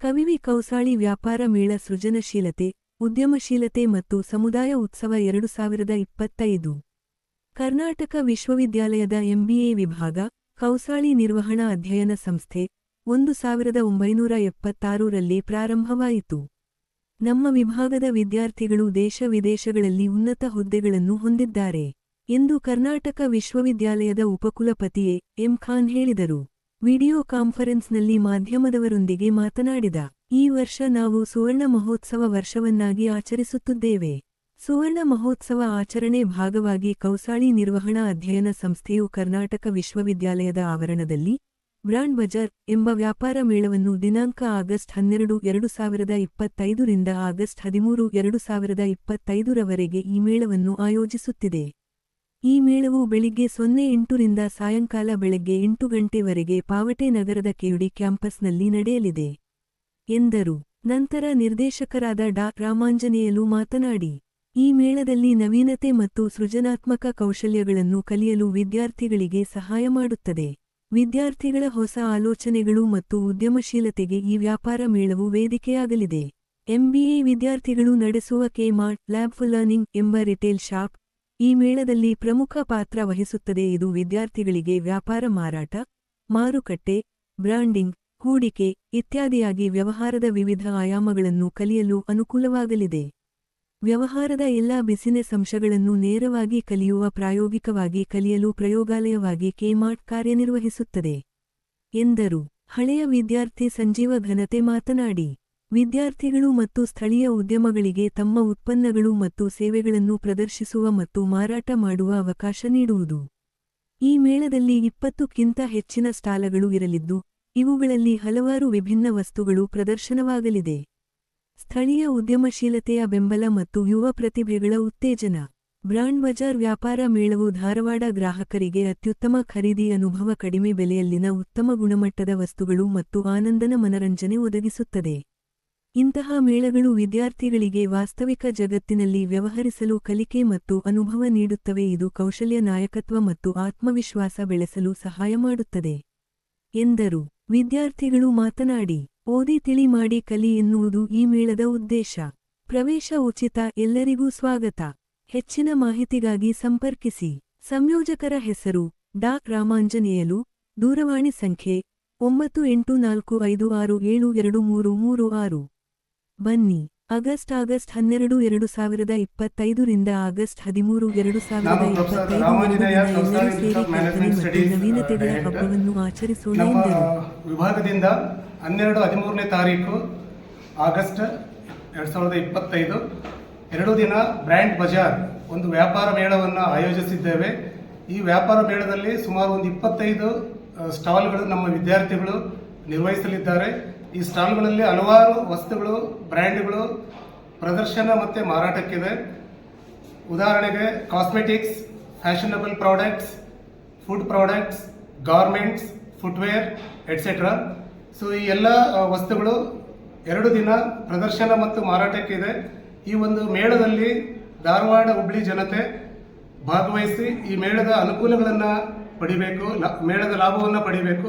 ಕವಿವಿ ಕೌಸಾಳಿ ವ್ಯಾಪಾರ ಮೇಳ ಸೃಜನಶೀಲತೆ, ಉದ್ಯಮಶೀಲತೆ ಮತ್ತು ಸಮುದಾಯ ಉತ್ಸವ ಎರಡು ಸಾವಿರದ ಇಪ್ಪತ್ತೈದು. ಕರ್ನಾಟಕ ವಿಶ್ವವಿದ್ಯಾಲಯದ ಎಂಬಿಎ ವಿಭಾಗ, ಕೌಸಾಳಿ ನಿರ್ವಹಣಾ ಅಧ್ಯಯನ ಸಂಸ್ಥೆ, ಒಂದು ಸಾವಿರದ ಒಂಬೈನೂರ ಎಪ್ಪತ್ತಾರರಲ್ಲಿ ಪ್ರಾರಂಭವಾಯಿತು. ನಮ್ಮ ವಿಭಾಗದ ವಿದ್ಯಾರ್ಥಿಗಳು ದೇಶ ವಿದೇಶಗಳಲ್ಲಿ ಉನ್ನತ ಹುದ್ದೆಗಳನ್ನು ಹೊಂದಿದ್ದಾರೆ ಎಂದು ಕರ್ನಾಟಕ ವಿಶ್ವವಿದ್ಯಾಲಯದ ಉಪಕುಲಪತಿಯೇ ಎಂ ಖಾನ್ ಹೇಳಿದರು. ವಿಡಿಯೋ ಕಾನ್ಫರೆನ್ಸ್ನಲ್ಲಿ ಮಾಧ್ಯಮದವರೊಂದಿಗೆ ಮಾತನಾಡಿದ, ಈ ವರ್ಷ ನಾವು ಸುವರ್ಣ ಮಹೋತ್ಸವ ವರ್ಷವನ್ನಾಗಿ ಆಚರಿಸುತ್ತಿದ್ದೇವೆ. ಸುವರ್ಣ ಮಹೋತ್ಸವ ಆಚರಣೆ ಭಾಗವಾಗಿ ಕೌಸಾಳಿ ನಿರ್ವಹಣಾ ಅಧ್ಯಯನ ಸಂಸ್ಥೆಯು ಕರ್ನಾಟಕ ವಿಶ್ವವಿದ್ಯಾಲಯದ ಆವರಣದಲ್ಲಿ ಬ್ರಾಂಡ್ ಬಜಾರ್ ಎಂಬ ವ್ಯಾಪಾರ ಮೇಳವನ್ನು ದಿನಾಂಕ ಆಗಸ್ಟ್ ಹನ್ನೆರಡು, ಎರಡು ಸಾವಿರದ ಇಪ್ಪತ್ತೈದರಿಂದ ಆಗಸ್ಟ್ ಹದಿಮೂರು, ಎರಡು ಸಾವಿರದ ಇಪ್ಪತ್ತೈದರವರೆಗೆ ಈ ಮೇಳವನ್ನು ಆಯೋಜಿಸುತ್ತಿದೆ. ಈ ಮೇಳವು ಬೆಳಿಗ್ಗೆ ಸೊನ್ನೆ ಎಂಟರಿಂದ ಸಾಯಂಕಾಲ ಬೆಳಗ್ಗೆ ಎಂಟು ಗಂಟೆವರೆಗೆ ಪಾವಟೆ ನಗರದ ಕೆಯುಡಿ ಕ್ಯಾಂಪಸ್ನಲ್ಲಿ ನಡೆಯಲಿದೆ, ಎಂದರು. ನಂತರ ನಿರ್ದೇಶಕರಾದ ಡಾ. ರಾಮಾಂಜನೇಯಲು ಮಾತನಾಡಿ, ಈ ಮೇಳದಲ್ಲಿ ನವೀನತೆ ಮತ್ತು ಸೃಜನಾತ್ಮಕ ಕೌಶಲ್ಯಗಳನ್ನು ಕಲಿಯಲು ವಿದ್ಯಾರ್ಥಿಗಳಿಗೆ ಸಹಾಯ ಮಾಡುತ್ತದೆ. ವಿದ್ಯಾರ್ಥಿಗಳ ಹೊಸ ಆಲೋಚನೆಗಳು ಮತ್ತು ಉದ್ಯಮಶೀಲತೆಗೆ ಈ ವ್ಯಾಪಾರ ಮೇಳವು ವೇದಿಕೆಯಾಗಲಿದೆ. ಎಂಬಿಎ ವಿದ್ಯಾರ್ಥಿಗಳು ನಡೆಸುವ ಕೆಮಾರ್ಟ್ ಲ್ಯಾಬ್ ಲರ್ನಿಂಗ್ ಎಂಬ ರಿಟೇಲ್ ಶಾಪ್ ಈ ಮೇಳದಲ್ಲಿ ಪ್ರಮುಖ ಪಾತ್ರ ವಹಿಸುತ್ತದೆ. ಇದು ವಿದ್ಯಾರ್ಥಿಗಳಿಗೆ ವ್ಯಾಪಾರ ಮಾರಾಟ, ಮಾರುಕಟ್ಟೆ, ಬ್ರಾಂಡಿಂಗ್, ಹೂಡಿಕೆ ಇತ್ಯಾದಿಯಾಗಿ ವ್ಯವಹಾರದ ವಿವಿಧ ಆಯಾಮಗಳನ್ನು ಕಲಿಯಲು ಅನುಕೂಲವಾಗಲಿದೆ. ವ್ಯವಹಾರದ ಎಲ್ಲಾ ಬಿಸಿನೆಸ್ ಅಂಶಗಳನ್ನು ನೇರವಾಗಿ ಕಲಿಯುವ, ಪ್ರಾಯೋಗಿಕವಾಗಿ ಕಲಿಯಲು ಪ್ರಯೋಗಾಲಯವಾಗಿ ಕೆಮಾರ್ಟ್ ಕಾರ್ಯನಿರ್ವಹಿಸುತ್ತದೆ. ಎಂದರು. ಹಳೆಯ ವಿದ್ಯಾರ್ಥಿ ಸಂಜೀವ ಘನತೆ ಮಾತನಾಡಿ. ವಿದ್ಯಾರ್ಥಿಗಳು ಮತ್ತು ಸ್ಥಳೀಯ ಉದ್ಯಮಗಳಿಗೆ ತಮ್ಮ ಉತ್ಪನ್ನಗಳು ಮತ್ತು ಸೇವೆಗಳನ್ನು ಪ್ರದರ್ಶಿಸುವ ಮತ್ತು ಮಾರಾಟ ಮಾಡುವ ಅವಕಾಶ ನೀಡುವುದು. ಈ ಮೇಳದಲ್ಲಿ ಇಪ್ಪತ್ತಕ್ಕಿಂತ ಹೆಚ್ಚಿನ ಸ್ಟಾಲಗಳು ಇರಲಿದ್ದು, ಇವುಗಳಲ್ಲಿ ಹಲವಾರು ವಿಭಿನ್ನ ವಸ್ತುಗಳು ಪ್ರದರ್ಶನವಾಗಲಿದೆ. ಸ್ಥಳೀಯ ಉದ್ಯಮಶೀಲತೆಯ ಬೆಂಬಲ ಮತ್ತು ಯುವ ಪ್ರತಿಭೆಗಳ ಉತ್ತೇಜನ. ಬ್ರಾಂಡ್ ಬಜಾರ್ ವ್ಯಾಪಾರ ಮೇಳವು ಧಾರವಾಡ ಗ್ರಾಹಕರಿಗೆ ಅತ್ಯುತ್ತಮ ಖರೀದಿ ಅನುಭವ ಕಡಿಮೆ ಬೆಲೆಯಲ್ಲಿನ ಉತ್ತಮ ಗುಣಮಟ್ಟದ ವಸ್ತುಗಳು ಮತ್ತು ಆನಂದನ ಮನರಂಜನೆ ಒದಗಿಸುತ್ತದೆ. ಇಂತಹ ಮೇಳಗಳು ವಿದ್ಯಾರ್ಥಿಗಳಿಗೆ ವಾಸ್ತವಿಕ ಜಗತ್ತಿನಲ್ಲಿ ವ್ಯವಹರಿಸಲು ಕಲಿಕೆ ಮತ್ತು ಅನುಭವ ನೀಡುತ್ತವೆ. ಇದು ಕೌಶಲ್ಯ, ನಾಯಕತ್ವ ಮತ್ತು ಆತ್ಮವಿಶ್ವಾಸ ಬೆಳೆಸಲು ಸಹಾಯ ಮಾಡುತ್ತದೆ ಎಂದರು. ವಿದ್ಯಾರ್ಥಿಗಳು ಮಾತನಾಡಿ, ಓದಿ ತಿಳಿ ಮಾಡಿ ಕಲಿ ಎನ್ನುವುದು ಈ ಮೇಳದ ಉದ್ದೇಶ. ಪ್ರವೇಶ ಉಚಿತ, ಎಲ್ಲರಿಗೂ ಸ್ವಾಗತ. ಹೆಚ್ಚಿನ ಮಾಹಿತಿಗಾಗಿ ಸಂಪರ್ಕಿಸಿ. ಸಂಯೋಜಕರ ಹೆಸರು, ಡಾ. ರಾಮಾಂಜನೇಯಲು. ದೂರವಾಣಿ ಸಂಖ್ಯೆ, ಒಂಬತ್ತು ಎಂಟು ನಾಲ್ಕು ಐದು ಆರು ಏಳು ಎರಡು ಮೂರು ಮೂರು ಆರು. ಬನ್ನಿ. ಆಗಸ್ಟ್ ಆಗಸ್ಟ್ ಹನ್ನೆರಡು ಎರಡು ಸಾವಿರದ ಇಪ್ಪತ್ತೈದರಿಂದ ಆಗಸ್ಟ್ ಹದಿಮೂರು ಎರಡು ಸಾವಿರದ ಇಪ್ಪತ್ತೈದು ನವೀನತೆಗಳ ಹಬ್ಬವನ್ನು ಆಚರಿಸೋಣ ವಿಭಾಗದಿಂದ ಹನ್ನೆರಡು ಹದಿಮೂರನೇ ತಾರೀಕು ಆಗಸ್ಟ್ ಎರಡು ಸಾವಿರದ ಇಪ್ಪತ್ತೈದು. ಎರಡು ದಿನ ಬ್ರ್ಯಾಂಡ್ ಬಜಾರ್ ಒಂದು ವ್ಯಾಪಾರ ಮೇಳವನ್ನು ಆಯೋಜಿಸಿದ್ದೇವೆ. ಈ ವ್ಯಾಪಾರ ಮೇಳದಲ್ಲಿ ಸುಮಾರು ಒಂದು ಇಪ್ಪತ್ತೈದು ಸ್ಟಾಲ್ಗಳು ನಮ್ಮ ವಿದ್ಯಾರ್ಥಿಗಳು ನಿರ್ವಹಿಸಲಿದ್ದಾರೆ. ಈ ಸ್ಟಾಲ್ಗಳಲ್ಲಿ ಹಲವಾರು ವಸ್ತುಗಳು, ಬ್ರ್ಯಾಂಡ್ಗಳು, ಪ್ರದರ್ಶನ ಮತ್ತು ಮಾರಾಟಕ್ಕಿದೆ. ಉದಾಹರಣೆಗೆ cosmetics, fashionable products, food products, garments, footwear etcetera so ಈ ಎಲ್ಲ ವಸ್ತುಗಳು ಎರಡು ದಿನ ಪ್ರದರ್ಶನ ಮತ್ತು ಮಾರಾಟಕ್ಕಿದೆ. ಈ ಒಂದು ಮೇಳದಲ್ಲಿ ಧಾರವಾಡ ಹುಬ್ಳಿ ಜನತೆ ಭಾಗವಹಿಸಿ ಈ ಮೇಳದ ಅನುಕೂಲಗಳನ್ನು ಪಡಿಬೇಕು ಮೇಳದ ಲಾಭವನ್ನು ಪಡಿಬೇಕು.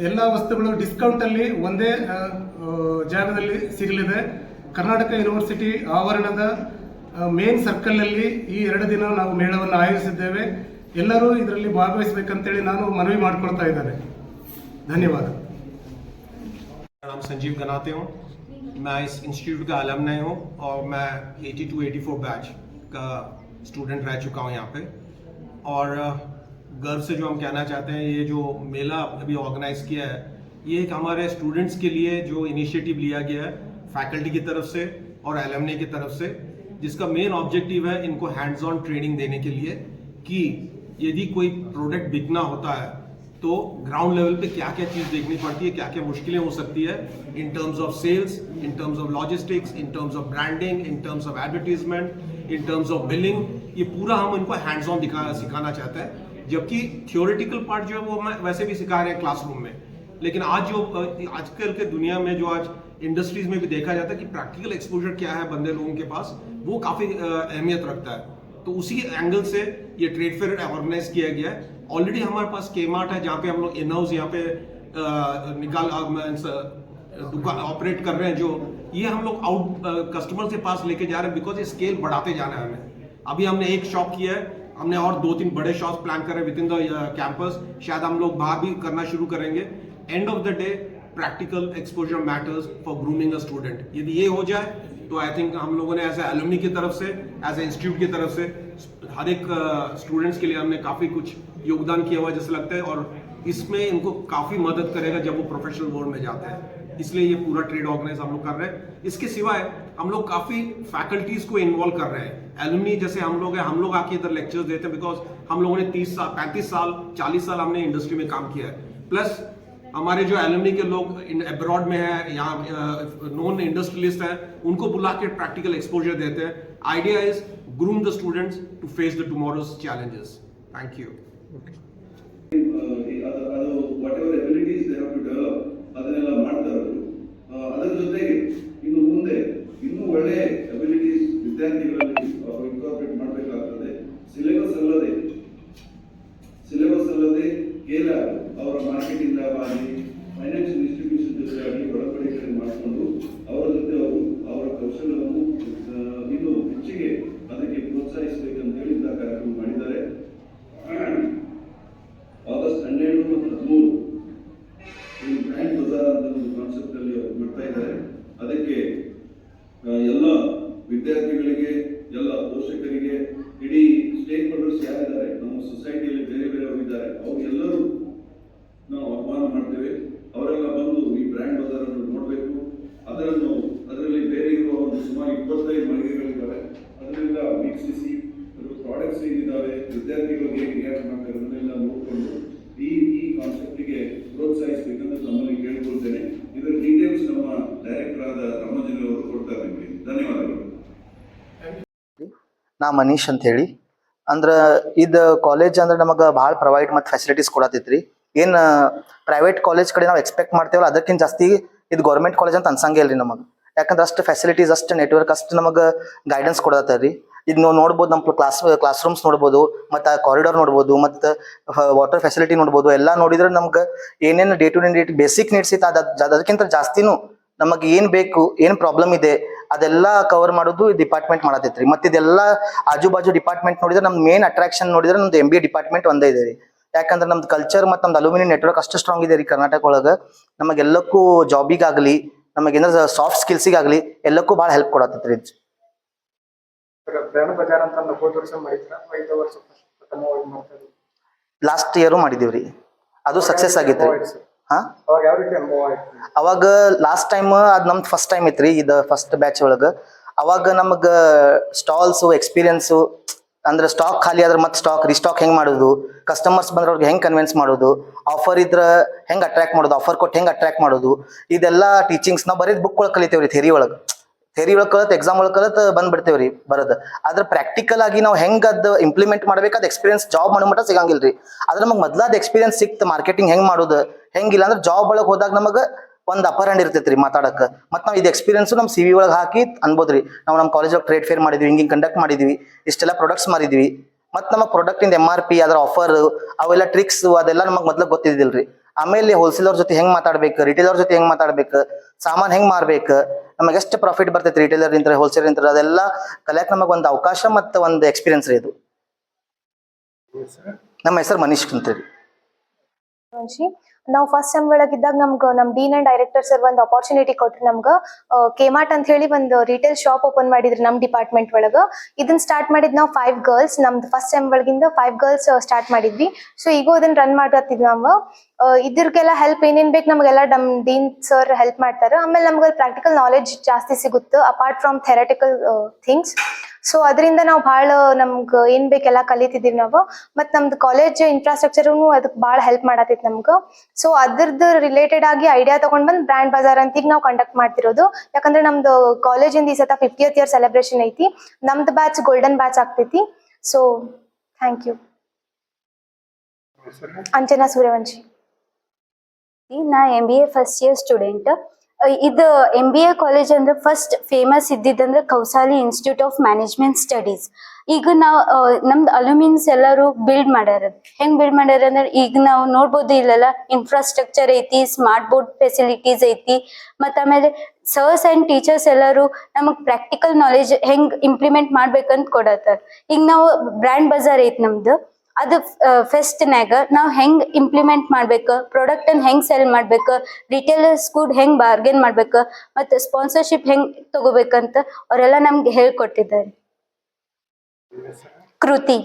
ಎಲ್ಲ ವಸ್ತುಗಳು ಡಿಸ್ಕೌಂಟಲ್ಲಿ ಒಂದೇ ಆ, ಆ, ಜಾಗದಲ್ಲಿ ಸಿಗಲಿದೆ ಕರ್ನಾಟಕ ಯೂನಿವರ್ಸಿಟಿ ಆವರಣದ ಮೇನ್ ಸರ್ಕಲ್ನಲ್ಲಿ ಈ ಎರಡು ದಿನ ನಾವು ಮೇಳವನ್ನು ಆಯೋಜಿಸಿದ್ದೇವೆ ಎಲ್ಲರೂ ಇದರಲ್ಲಿ ಭಾಗವಹಿಸಬೇಕಂತೇಳಿ ನಾನು ಮನವಿ ಮಾಡ್ಕೊಳ್ತಾ ಇದ್ದೇನೆ ಧನ್ಯವಾದ मेरा नाम संजीव गनाते हूँ मैं इस इंस्टीट्यूट का अलमनाई हूँ और मैं 82 84 बैच का स्टूडेंट रह चुका हूँ यहाँ पे और अ, गर्व से जो हम कहना चाहते हैं, ये जो मेला अभी ऑर्गेनाइज किया है, ये एक हमारे स्टूडेंट्स के लिए जो इनिशिएटिव लिया गया है फैकल्टी की तरफ़ से और एलमने की तरफ़ से, जिसका मेन ऑब्जेक्टिव है इनको हैंड्स ऑन ट्रेनिंग देने के लिए कि यदि कोई प्रोडक्ट बिकना होता है तो ग्राउंड लेवल पे क्या क्या चीज़ देखनी पड़ती है क्या क्या मुश्किलें हो सकती है in terms of sales in terms of logistics in terms of branding in terms of advertisement in terms of billing ये पूरा हम इनको हैंड्स ऑन दिखा, सिखाना चाहते हैं। जबकि थियोरिटिकल पार्ट जो है वो हम वैसे भी सिखा रहे हैं क्लासरूम में। लेकिन आज जो, आजकल के दुनिया में जो आज इंडस्ट्रीज़ में भी देखा जाता है कि प्रैक्टिकल एक्सपोजर क्या है बंदे लोगों के पास, वो काफ़ी अहमियत रखता है। तो उसी एंगल से ये ट्रेड फेयर ऑर्गेनाइज किया गया है। ऑलरेडी हमारे पास के मार्ट है, जहाँ पे हम लोग इन हाउस यहाँ पे निकाल दुकान ऑपरेट कर रहे हैं जो, ये हम लोग आउट कस्टमर के पास लेके जा रहे हैं बिकॉज़ ये स्केल बढ़ाते जाना है हमें। अभी हमने एक शॉप किया है हमने और दो तीन बड़े शॉप प्लान कर विद इन द कैंपस शायद हम लोग बाहर भी करना शुरू करेंगे. End of the day practical exposure matters for grooming a student यदि ये हो जाए तो आई थिंक हम लोगों ने एज एलुमनी की तरफ़ से एज ए इंस्टीट्यूट की तरफ़ से हर एक स्टूडेंट्स uh, के लिए हमने काफ़ी कुछ योगदान किया हुआ जैसे लगता है और इसमें इनको काफ़ी मदद करेगा जब वो प्रोफेशनल वर्ल्ड में जाते हैं. इसलिए ये पूरा ट्रेड ऑर्गेनाइज हम लोग कर रहे हैं। इसके सिवाय हम लोग काफ़ी फैकल्टीज को इन्वॉल्व कर रहे हैं। एलुमनी जैसे हम लोग हैं, हम लोग आके इधर लेक्चर्स देते हैं बिकॉज़ हम लोगों ने तीस साल, पैंतीस साल, चालीस साल हमने इंडस्ट्री में काम किया है। प्लस हमारे जो एलुमनी के लोग अब्रॉड में हैं या नॉन इंडस्ट्रियलिस्ट हैं, उनको बुला के प्रैक्टिकल एक्सपोजर देते हैं। Idea is groom the students to face the tomorrow's challenges thank you ಕೇಲ ಅವರ ಮಾರ್ಕೆಟಿಂದ ಆಗಲಿ ಫೈನಾನ್ಷಿಯಲ್ ಇನ್ಸ್ಟಿಟ್ಯೂಷನ್ ಜೊತೆ ಆಗಿ ಒಳಪಡಿಕೆ ಮಾಡಿಕೊಂಡು ಅವರ ಜೊತೆ ಅವರು ಅವರ ಕೌಶಲ್ಯವನ್ನು ಇನ್ನು ಹೆಚ್ಚಿಗೆ ಅದಕ್ಕೆ ಪ್ರೋತ್ಸಾಹಿಸಬೇಕಂತ ಹೇಳಿ ಇಂಥ ಕಾರ್ಯಕ್ರಮ ಮಾಡಿದ್ದಾರೆ ಆಗಸ್ಟ್ ಹನ್ನೆರಡು ಮತ್ತು ಹದಿಮೂರು ಈ ಬ್ರ್ಯಾಂಡ್ ಬಜಾರ್ ಅಂತ ಒಂದು ಕಾನ್ಸೆಪ್ಟ್ ಅಲ್ಲಿ ಅವ್ರು ಮಾಡ್ತಾ ಇದ್ದಾರೆ ಅದಕ್ಕೆ ಆ, ಎಲ್ಲ ವಿದ್ಯಾರ್ಥಿಗಳಿಗೆ ಎಲ್ಲ ಪೋಷಕರಿಗೆ ಇಡೀ ಸ್ಟೇಕ್ ಹೋಲ್ಡರ್ಸ್ ಯಾರಿದ್ದಾರೆ ನಮ್ಮ ಸೊಸೈಟಿಯಲ್ಲಿ ಬೇರೆ ಬೇರೆಯವರು ಇದ್ದಾರೆ ಅವ್ರಿಗೆಲ್ಲರೂ ನಾವು ಆಹ್ವಾನ ಮಾಡ್ತೇವೆ ಅವರೆಲ್ಲ ಬಂದು ಈ ಬ್ರ್ಯಾಂಡ್ ಬಜಾರ್ ಅನ್ನು ನೋಡಬೇಕು ಅದನ್ನು ಅದರಲ್ಲಿ ಬೇರೆ ಇರುವ ಒಂದು ಸುಮಾರು ಇಪ್ಪತ್ತೈದು ಮಳಿಗೆಗಳಿದ್ದಾವೆ ಅದರಿಂದ ವೀಕ್ಷಿಸಿ ಅದರ ಪ್ರಾಡಕ್ಟ್ಸ್ ಏನಿದ್ದಾವೆ ವಿದ್ಯಾರ್ಥಿಗಳು ಹೇಗೆ ರಿಯಾಕ್ಟ್ ಮಾಡ್ತಾರೆ ಅದನ್ನೆಲ್ಲ ನೋಡಿಕೊಂಡು ಈ ಈ ಕಾನ್ಸೆಪ್ಟಿಗೆ ಪ್ರೋತ್ಸಾಹಿಸಬೇಕಂತ ತಮ್ಮಲ್ಲಿ ಕೇಳಿಕೊಳ್ತೇನೆ ಇದರ ಡೀಟೇಲ್ಸ್ ನಮ್ಮ ಡೈರೆಕ್ಟರ್ ಆದ ರಾಮೋಜನ್ ಅವರು ಕೊಡ್ತಾರೆ ನಿಮಗೆ ಧನ್ಯವಾದಗಳು ನಾ ಮನೀಶ್ ಅಂತ ಹೇಳಿ. ಅಂದ್ರ ಇದ ಕಾಲೇಜ್ ಅಂದ್ರೆ ನಮಗೆ ಭಾಳ ಪ್ರೊವೈಡ್ ಮತ್ತು ಫೆಸಿಲಿಟೀಸ್ ಕೊಡತೈತ್ರಿ. ಏನ್ ಪ್ರೈವೇಟ್ ಕಾಲೇಜ್ ಕಡೆ ನಾವು ಎಕ್ಸ್ಪೆಕ್ಟ್ ಮಾಡ್ತೇವಲ್ಲ, ಅದಕ್ಕಿಂತ ಜಾಸ್ತಿ ಇದು ಗೌರ್ಮೆಂಟ್ ಕಾಲೇಜ್ ಅಂತ ಅನ್ಸಂಗೇ ಇಲ್ರಿ ನಮಗೆ. ಯಾಕಂದ್ರೆ ಅಷ್ಟು ಫೆಸಿಲಿಟೀಸ್ ಅಷ್ಟು ನೆಟ್ವರ್ಕ್ ಅಷ್ಟು ನಮಗೆ ಗೈಡೆನ್ಸ್ ಕೊಡತ್ತರಿ. ಇದು ನಾವು ನೋಡ್ಬೋದು ನಮ್ಮ ಕ್ಲಾಸ್ ಕ್ಲಾಸ್ ರೂಮ್ಸ್ ನೋಡ್ಬೋದು, ಮತ್ತು ಕಾರಿಡಾರ್ ನೋಡ್ಬೋದು, ಮತ್ತು ವಾಟರ್ ಫೆಸಿಲಿಟಿ ನೋಡ್ಬೋದು, ಎಲ್ಲ ನೋಡಿದ್ರೆ ನಮ್ಗೆ ಏನೇನು day to day date basic needs ಇತ್ತು, ಅದ್, ಅದ್- ಅದಕ್ಕಿಂತ ಜಾಸ್ತಿನೂ ನಮಗೆ ಏನು ಬೇಕು, ಏನು ಪ್ರಾಬ್ಲಮ್ ಇದೆ ಅದೆಲ್ಲ ಕವರ್ ಮಾಡೋದು ಡಿಪಾರ್ಟ್ಮೆಂಟ್ ಮಾಡತೈತ್ರಿ. ಮತ್ತೆ ಇದೆಲ್ಲ ಆಜು ಬಾಜು ಡಿಪಾರ್ಟ್ಮೆಂಟ್ ನೋಡಿದ್ರೆ ನಮ್ದು ಮೇನ್ ಅಟ್ರಾಕ್ಷನ್ ನೋಡಿದ್ರೆ ನಮ್ದು ಎಂ ಬಿ ಡಿಪಾರ್ಟ್ಮೆಂಟ್ ಒಂದೇ ಇದೆ ರೀ. ಯಾಕಂದ್ರೆ ನಮ್ದು ಕಲ್ಚರ್ ಮತ್ತು ನಮ್ದು ಅಲ್ಯೂಮಿನಿ ನೆಟ್ವರ್ಕ್ ಅಷ್ಟು ಸ್ಟ್ರಾಂಗ್ ಇದೆ ರೀ ಕರ್ನಾಟಕ ಒಳಗೆ. ನಮಗೆಲ್ಲಕ್ಕೂ ಜಾಬಿಗಾಗಲಿ ನಮಗೇನಾದ್ರು ಸಾಫ್ಟ್ ಸ್ಕಿಲ್ಸಿಗಾಗಲಿ ಎಲ್ಲಕ್ಕೂ ಭಾಳ ಹೆಲ್ಪ್ ಕೊಡತೈತ್ರಿ. ಲಾಸ್ಟ್ ಇಯರು ಮಾಡಿದೀವ್ರಿ. ಅದು ಸಕ್ಸಸ್ ಆಗೈತ್ರಿ. ಹಾ? ಅವಾಗ ಯಾವ ರೀತಿ ಅನುಭವ ಅವಾಗ ಲಾಸ್ಟ್ ಟೈಮ್ ಅದ್ ನಮ್ದು ಫಸ್ಟ್ ಟೈಮ್ ಐತ್ರಿ ಇದು ಫಸ್ಟ್ ಬ್ಯಾಚ್ ಒಳಗ. ಅವಾಗ ನಮಗ ಸ್ಟಾಲ್ಸ್ ಎಕ್ಸ್ಪೀರಿಯನ್ಸು ಅಂದ್ರೆ ಸ್ಟಾಕ್ ಖಾಲಿ ಆದ್ರೆ ಮತ್ತೆ ಸ್ಟಾಕ್ ರಿಸ್ಟಾಕ್ ಹೆಂಗ್ ಮಾಡೋದು ಕಸ್ಟಮರ್ಸ್ ಬಂದ್ರೆ ಅವ್ರಿಗೆ ಹೆಂಗ್ ಕನ್ವಿನ್ಸ್ ಮಾಡೋದು ಆಫರ್ ಇದ್ರ ಹೆಂಗ್ ಅಟ್ರಾಕ್ಟ್ ಮಾಡೋದು ಆಫರ್ ಕೊಟ್ಟು ಹೆಂಗ್ ಅಟ್ರಾಕ್ಟ್ ಮಾಡೋದು ಇದೆಲ್ಲ ಟೀಚಿಂಗ್ಸ್ ನಾವು ಬರೀದ್ ಬುಕ್ ಒಳಗೆ ಕಲಿತೇವ್ರಿ ಥೆರಿ ಒಳಗೆ. ಥೇರಿ ಒಳಗೆ ಕಲತ್ ಎಕ್ಸಾಮ್ ಒಳಗೆ ಕಲತ್ ಬಂದ್ಬಿಡ್ತೇವ್ರಿ ಬರೋದು. ಆದ್ರೆ ಪ್ರಾಕ್ಟಿಕಲ್ ಆಗಿ ನಾವು ಹೆಂಗ್ ಅದ್ ಇಂಪ್ಲಿಮೆಂಟ್ ಮಾಡ್ಬೇಕಾದ ಎಕ್ಸ್ಪೀರಿಯನ್ಸ್ ಜಾಬ್ ಮಾಡೋ ಮಟ್ಟ ಸಿಗಂಗಿಲ್ಲ ರೀ ಆದ್ರೆ ನಮಗೆ ಮೊದ್ಲಾದ ಎಕ್ಸ್ಪೀರಿಯನ್ಸ್ ಸಿಕ್ತ ಮಾರ್ಕೆಟಿಂಗ್ ಹೆಂಗ್ ಮಾಡೋದು, ಹೆಂಗಿಲ್ಲ ಅಂದ್ರೆ ಜಾಬ್ ಒಳಗೆ ಹೋದಾಗ ನಮಗೆ ಒಂದ್ ಅಪರ್ ಹ್ಯಾಂಡ್ ರೀ ಮಾತಾಡಕ್. ಮತ್ ನಾವು ಇದು ಎಕ್ಸ್ಪೀರಿಯನ್ಸ್ ನಮ್ ಸಿ ವಿ ಒಳಗೆ ಹಾಕಿ ಅನ್ಬೋದ್ರಿ. ನಾವು ನಮ್ಮ ಕಾಲೇಜ್ ಒಳಗೆ ಟ್ರೇಡ್ ಫೇರ್ ಮಾಡಿದ್ವಿ, ಹಿಂಗಿಂಗ್ ಕಂಡಕ್ಟ್ ಮಾಡಿದ್ವಿ, ಇಷ್ಟೆಲ್ಲ ಪ್ರಾಡಕ್ಟ್ಸ್ ಮಾಡಿದ್ವಿ ಮತ್ ನಮ್ಮ ಪ್ರಾಡಕ್ಟ್ ಇಂದ ಎಂ ಆರ್ ಪಿ ಅದರ ಆಫರ್ ಅವೆಲ್ಲ ಟ್ರಿಕ್ಸ್ ಅದೆಲ್ಲ ನಮಗೆ ಮೊದ್ಲು ರೀ ಆಮೇಲೆ ಹೋಲ್ಸೇಲ್ ಅವ್ರ ಜೊತೆ ಹೆಂಗ್ ಮಾತಾಡ್ಬೇಕು ರಿಟೇಲ್ ಅವ್ರ ಜೊತೆ ಹೆಂಗ್ ಮಾತಾಡ್ಬೇಕು ಸಾಮಾನ್ ಹೆಂಗ್ ಮಾರ್ಬೇಕು? ನಮಗೆ ಎಷ್ಟು ಪ್ರಾಫಿಟ್ ಬರ್ತೈತಿ ರಿಟೇಲರ್ ಇಂದ್ರ ಹೋಲ್ಸೇಲ್ ಇಂತ್ರ ಅದೆಲ್ಲ ಕಲಿಯಕ್ ನಮಗೆ ಒಂದು ಅವಕಾಶ ಮತ್ತು ಒಂದು ಎಕ್ಸ್ಪೀರಿಯನ್ಸ್ ರೀ ಇದು. ನಮ್ಮ ಹೆಸರು ಮನೀಶ್ ಕುಂತ್ರಿ ನಾವು ಫಸ್ಟ್ ಸೆಮ್ ಒಳಗಿದ್ದಾಗ ನಮ್ಗೆ, ನಮ್ ಡೀನ್ ಅಂಡ್ ಡೈರೆಕ್ಟರ್ ಸರ್ ಒಂದು ಅಪಾರ್ಚುನಿಟಿ ಕೊಟ್ರು ನಮ್ಗೆ. ಕೆಮಾರ್ಟ್ ಅಂತ ಹೇಳಿ ಒಂದು ರಿಟೇಲ್ ಶಾಪ್ ಓಪನ್ ಮಾಡಿದ್ರು ನಮ್ ಡಿಪಾರ್ಟ್ಮೆಂಟ್ ಒಳಗ. ಇದನ್ನ ಸ್ಟಾರ್ಟ್ ಮಾಡಿದ್ ನಾವು ಫೈವ್ ಗರ್ಲ್ಸ್ ನಮ್ದು ಫಸ್ಟ್ ಸೆಮ್ ಒಳಗಿಂದ ಫೈವ್ ಗರ್ಲ್ಸ್ ಸ್ಟಾರ್ಟ್ ಮಾಡಿದ್ವಿ. ಸೊ ಈಗ ಅದನ್ನ ರನ್ ಮಾಡತ್ತಿದ್ವಿ ನಾವು. ಇದ್ರಿಗೆಲ್ಲ ಹೆಲ್ಪ್ ಏನೇನ್ ಬೇಕು ನಮಗೆಲ್ಲ ನಮ್ ಡೀನ್ ಸರ್ ಹೆಲ್ಪ್ ಮಾಡ್ತಾರೆ. ಆಮೇಲೆ ನಮ್ಗೆ ಪ್ರಾಕ್ಟಿಕಲ್ ನಾಲೆಜ್ ಜಾಸ್ತಿ ಸಿಗುತ್ತೆ apart from theoretical things so ಅದರಿಂದ ನಾವು ಭಾಳ ನಮ್ಗೆ ಏನ್ ಬೇಕೆಲ್ಲ ಕಲಿತಿದ್ದೀವಿ ನಾವು. ಮತ್ತೆ ನಮ್ದು ಕಾಲೇಜ್ ಇನ್ಫ್ರಾಸ್ಟ್ರಕ್ಚರ್ ಅದಕ್ಕೆ ಭಾಳ ಹೆಲ್ಪ್ ಮಾಡತೈತಿ ನಮ್ಗೆ. ಸೊ ಅದ್ರದ್ದು ರಿಲೇಟೆಡ್ ಆಗಿ ಐಡಿಯಾ ತಗೊಂಡ್ ಬಂದ್ ಬ್ರ್ಯಾಂಡ್ ಬಜಾರ್ ಅಂತ ಈಗ ನಾವು ಕಂಡಕ್ಟ್ ಮಾಡ್ತಿರೋದು. ಯಾಕಂದ್ರೆ ನಮ್ದು ಕಾಲೇಜಿಂದ ಈ ಸತ ಫಿಫ್ಟಿಯತ್ ಇಯರ್ ಸೆಲೆಬ್ರೇಷನ್ ಐತಿ. ನಮ್ದು ಬ್ಯಾಚ್ ಗೋಲ್ಡನ್ ಬ್ಯಾಚ್ ಆಗ್ತೈತಿ. So thank you Anjana Suryavanshi. ನಾ M B A first year student ಇದು ಎಂ ಬಿ ಎ ಕಾಲೇಜ್ ಅಂದ್ರೆ first famous ಇದ್ದಿದ್ದಂದ್ರೆ Kousali institute of management studies ಈಗ ನಾವು ನಮ್ದು ಅಲುಮಿನ್ಸ್ ಎಲ್ಲರೂ ಬಿಲ್ಡ್ ಮಾಡ್ಯಾರ. ಹೆಂಗ್ ಬಿಲ್ಡ್ ಮಾಡ್ಯಾರ ಅಂದ್ರೆ ಈಗ ನಾವು ನೋಡ್ಬೋದು ಇಲ್ಲೆಲ್ಲ ಇನ್ಫ್ರಾಸ್ಟ್ರಕ್ಚರ್ ಐತಿ ಸ್ಮಾರ್ಟ್ ಬೋರ್ಡ್ ಫೆಸಿಲಿಟೀಸ್ ಐತಿ, ಮತ್ತ ಆಮೇಲೆ ಸರ್ಸ್ ಅಂಡ್ ಟೀಚರ್ಸ್ ಎಲ್ಲರೂ ನಮಗ್ ಪ್ರಾಕ್ಟಿಕಲ್ ನಾಲೆಜ್ ಹೆಂಗ್ ಇಂಪ್ಲಿಮೆಂಟ್ ಮಾಡ್ಬೇಕಂತ ಕೊಡತ್ತಾರ. ಈಗ ನಾವು ಬ್ರ್ಯಾಂಡ್ ಬಜಾರ್ ಐತಿ ನಮ್ದು. ಅದು ಫೆಸ್ಟ್ನ್ಯಾಗ ನಾವು ಹೆಂಗ್ ಇಂಪ್ಲಿಮೆಂಟ್ ಮಾಡ್ಬೇಕು ಪ್ರಾಡಕ್ಟ್ ಅನ್ನ ಹೆಂಗ್ ಸೆಲ್ ಮಾಡ್ಬೇಕು ರಿಟೇಲರ್ಸ್ ಕೂಡ ಹೆಂಗ್ ಬಾರ್ಗೇನ್ ಮಾಡ್ಬೇಕು ಮತ್ತೆ ಸ್ಪಾನ್ಸರ್ಶಿಪ್ ಹೆಂಗ್ ತಗೋಬೇಕಂತ ಅವರೆಲ್ಲ ನಮ್ಗೆ ಹೇಳ್ಕೊಟ್ಟಿದ್ದಾರೆ. ಕೃತಿ.